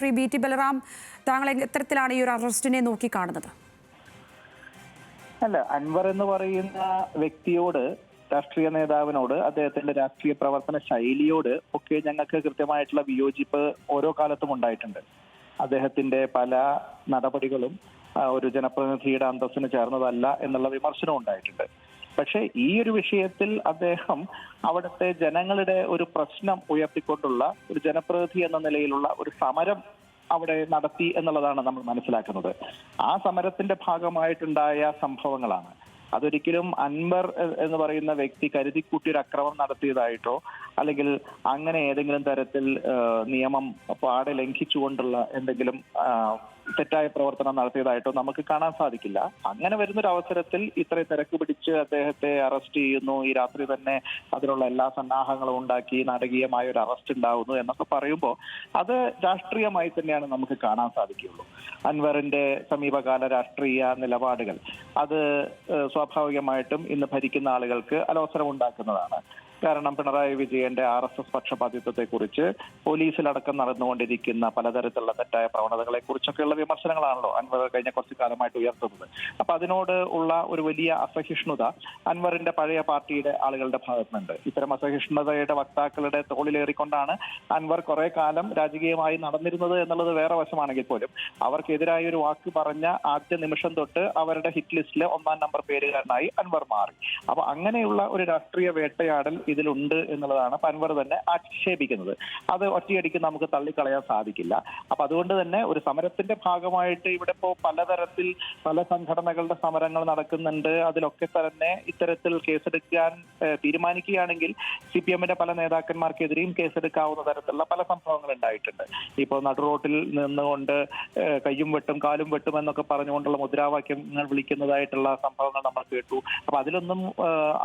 Shri B T Balaram താങ്കൾ എത്തരത്തിലാണ് ഈ ഒരു അറസ്റ്റിനെ നോക്കിക്കാണുന്നത്? അല്ല അൻവർ എന്ന് പറയുന്ന വ്യക്തിയോട് രാഷ്ട്രീയ നേതാവിനോട് അദ്ദേഹത്തിന്റെ രാഷ്ട്രീയ പ്രവർത്തന ശൈലിയോട് ഒക്കെ ഞങ്ങൾക്ക് കൃത്യമായിട്ടുള്ള വിയോജിപ്പ് ഓരോ കാലത്തും ഉണ്ടായിട്ടുണ്ട്. അദ്ദേഹത്തിന്റെ പല നടപടികളും ഒരു ജനപ്രതിനിധിയുടെ അന്തസ്സിന് ചേർന്നതല്ല എന്നുള്ള വിമർശനം ഉണ്ടായിട്ടുണ്ട്. പക്ഷേ ഈ ഒരു വിഷയത്തിൽ അദ്ദേഹം അവിടുത്തെ ജനങ്ങളുടെ ഒരു പ്രശ്നം ഉയർത്തിക്കൊണ്ടുള്ള ഒരു ജനപ്രതിനിധി എന്ന നിലയിലുള്ള ഒരു സമരം അവിടെ നടത്തി എന്നുള്ളതാണ് നമ്മൾ മനസ്സിലാക്കുന്നത്. ആ സമരത്തിന്റെ ഭാഗമായിട്ടുണ്ടായ സംഭവങ്ങളാണ്. അതൊരിക്കലും അൻവർ എന്ന് പറയുന്ന വ്യക്തി കരുതിക്കൂട്ടി ഒരു അക്രമം നടത്തിയതായിട്ടോ അല്ലെങ്കിൽ അങ്ങനെ ഏതെങ്കിലും തരത്തിൽ നിയമം പാടെ ലംഘിച്ചുകൊണ്ടുള്ള എന്തെങ്കിലും തെറ്റായ പ്രവർത്തനം നടത്തിയതായിട്ടോ നമുക്ക് കാണാൻ സാധിക്കില്ല. അങ്ങനെ വരുന്നൊരു അവസരത്തിൽ ഇത്ര തിരക്ക് പിടിച്ച് അദ്ദേഹത്തെ അറസ്റ്റ് ചെയ്യുന്നു. ഈ രാത്രി തന്നെ അതിനുള്ള എല്ലാ സന്നാഹങ്ങളും ഉണ്ടാക്കി നാടകീയമായ ഒരു അറസ്റ്റ് ഉണ്ടാവുന്നു എന്നൊക്കെ പറയുമ്പോൾ അത് രാഷ്ട്രീയമായി തന്നെയാണ് നമുക്ക് കാണാൻ സാധിക്കുകയുള്ളൂ. അൻവറിന്റെ സമീപകാല രാഷ്ട്രീയ നിലപാടുകൾ അത് സ്വാഭാവികമായിട്ടും ഇന്ന് ഭരിക്കുന്ന ആളുകൾക്ക് അലോസരം ഉണ്ടാക്കുന്നതാണ് കാരണം പിണറായി വിജയന്റെ ആർ എസ് എസ് പക്ഷപാതിത്വത്തെ കുറിച്ച് പോലീസിലടക്കം നടന്നുകൊണ്ടിരിക്കുന്ന പലതരത്തിലുള്ള തെറ്റായ പ്രവണതകളെ കുറിച്ചൊക്കെയുള്ള വിമർശനങ്ങളാണല്ലോ അൻവർ കഴിഞ്ഞ കുറച്ച് കാലമായിട്ട് ഉയർത്തുന്നത്. അപ്പൊ അതിനോട് ഉള്ള ഒരു വലിയ അസഹിഷ്ണുത അൻവറിന്റെ പഴയ പാർട്ടിയുടെ ആളുകളുടെ ഭാഗത്തുനിന്നുണ്ട്. ഇത്തരം അസഹിഷ്ണുതയുടെ വക്താക്കളുടെ തോളിലേറിക്കൊണ്ടാണ് അൻവർ കുറെ കാലം രാജകീയമായി നടന്നിരുന്നത് എന്നുള്ളത് വേറെ വശമാണെങ്കിൽ പോലും അവർക്കെതിരായ ഒരു വാക്ക് പറഞ്ഞ ആദ്യ നിമിഷം തൊട്ട് അവരുടെ ഹിറ്റ് ലിസ്റ്റിലെ ഒന്നാം നമ്പർ പേരുകാരനായി അൻവർ മാറി. അപ്പൊ അങ്ങനെയുള്ള ഒരു രാഷ്ട്രീയ വേട്ടയാടൽ ഇതിലുണ്ട് എന്നുള്ളതാണ് പൻവർ തന്നെ ആക്ഷേപിക്കുന്നത്. അത് ഒറ്റയടിക്ക് നമുക്ക് തള്ളിക്കളയാൻ സാധിക്കില്ല. അപ്പൊ അതുകൊണ്ട് തന്നെ ഒരു സമരത്തിന്റെ ഭാഗമായിട്ട് ഇവിടെ ഇപ്പോ പലതരത്തിൽ പല സംഘടനകളുടെ സമരങ്ങൾ നടക്കുന്നുണ്ട്. അതിലൊക്കെ തന്നെ ഇത്തരത്തിൽ കേസെടുക്കാൻ തീരുമാനിക്കുകയാണെങ്കിൽ സി പി എമ്മിന്റെ പല നേതാക്കന്മാർക്കെതിരെയും കേസെടുക്കാവുന്ന തരത്തിലുള്ള പല സംഭവങ്ങൾ ഉണ്ടായിട്ടുണ്ട്. ഇപ്പോൾ നടുറോട്ടിൽ നിന്നുകൊണ്ട് കയ്യും വെട്ടും കാലും വെട്ടും എന്നൊക്കെ പറഞ്ഞുകൊണ്ടുള്ള മുദ്രാവാക്യങ്ങൾ വിളിക്കുന്നതായിട്ടുള്ള സംഭവങ്ങൾ നമ്മൾ കേട്ടു. അപ്പൊ അതിലൊന്നും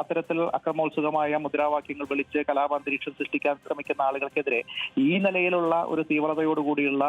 അത്തരത്തിൽ അക്രമോത്സുകമായ മുദ്രാവാക്യങ്ങൾ വിളിച്ച് കലാപാന്തരീക്ഷം സൃഷ്ടിക്കാൻ ശ്രമിക്കുന്ന ആളുകൾക്കെതിരെ ഈ നിലയിലുള്ള ഒരു തീവ്രതയോടുകൂടിയുള്ള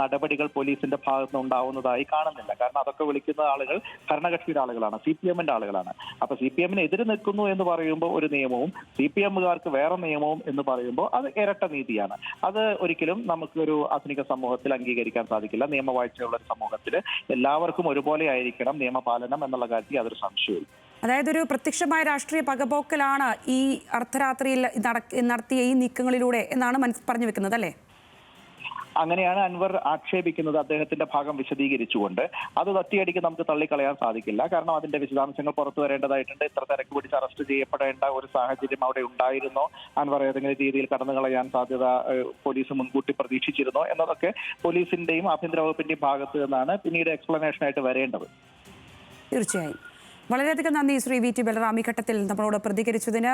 നടപടികൾ പോലീസിന്റെ ഭാഗത്ത് ഉണ്ടാവുന്നതായി കാണുന്നില്ല. കാരണം അതൊക്കെ വിളിക്കുന്ന ആളുകൾ ഭരണകക്ഷിയുടെ ആളുകളാണ് സി പി എമ്മിന്റെ ആളുകളാണ്. അപ്പൊ സി പി എമ്മിന് എതിര് നിൽക്കുന്നു എന്ന് പറയുമ്പോൾ ഒരു നിയമവും സി പി എമ്മുകാർക്ക് വേറെ നിയമവും എന്ന് പറയുമ്പോൾ അത് ഇരട്ട നീതിയാണ്. അത് ഒരിക്കലും നമുക്കൊരു ആധുനിക സമൂഹത്തിൽ അംഗീകരിക്കാൻ സാധിക്കില്ല. നിയമവാഴ്ചയുള്ള ഒരു സമൂഹത്തിൽ എല്ലാവർക്കും ഒരുപോലെ ആയിരിക്കണം നിയമപാലനം എന്നുള്ള കാര്യത്തിൽ അതൊരു സംശയവും അതായത് ഒരു പ്രത്യക്ഷമായ രാഷ്ട്രീയ പകപോക്കലാണ് ഈ അർദ്ധരാത്രിയിൽ നട- നടത്തിയ ഈ നീക്കങ്ങളിലൂടെ എന്നാണ് പറഞ്ഞു വെക്കുന്നത് അല്ലേ? അങ്ങനെയാണ് അൻവർ ആക്ഷേപിക്കുന്നത് അദ്ദേഹത്തിന്റെ ഭാഗം വിശദീകരിച്ചുകൊണ്ട്. അത് തട്ടിയടിക്ക് നമുക്ക് തള്ളിക്കളയാൻ സാധിക്കില്ല. കാരണം അതിന്റെ വിശദാംശങ്ങൾ പുറത്തു വരേണ്ടതായിട്ടുണ്ട്. ഇത്ര തിരക്ക് പിടിച്ച് അറസ്റ്റ് ചെയ്യപ്പെടേണ്ട ഒരു സാഹചര്യം അവിടെ ഉണ്ടായിരുന്നോ. അൻവർ ഏതെങ്കിലും രീതിയിൽ കടന്നു കളയാൻ സാധ്യത പോലീസ് മുൻകൂട്ടി പ്രതീക്ഷിച്ചിരുന്നോ എന്നതൊക്കെ പോലീസിന്റെയും ആഭ്യന്തര വകുപ്പിന്റെയും ഭാഗത്ത് നിന്നാണ് പിന്നീട് എക്സ്പ്ലനേഷൻ ആയിട്ട് വരേണ്ടത്. തീർച്ചയായും. വളരെയധികം നന്ദി ശ്രീ വി ടി ബലറാം ഘട്ടത്തിൽ നമ്മളോട് പ്രതികരിച്ചതിന്.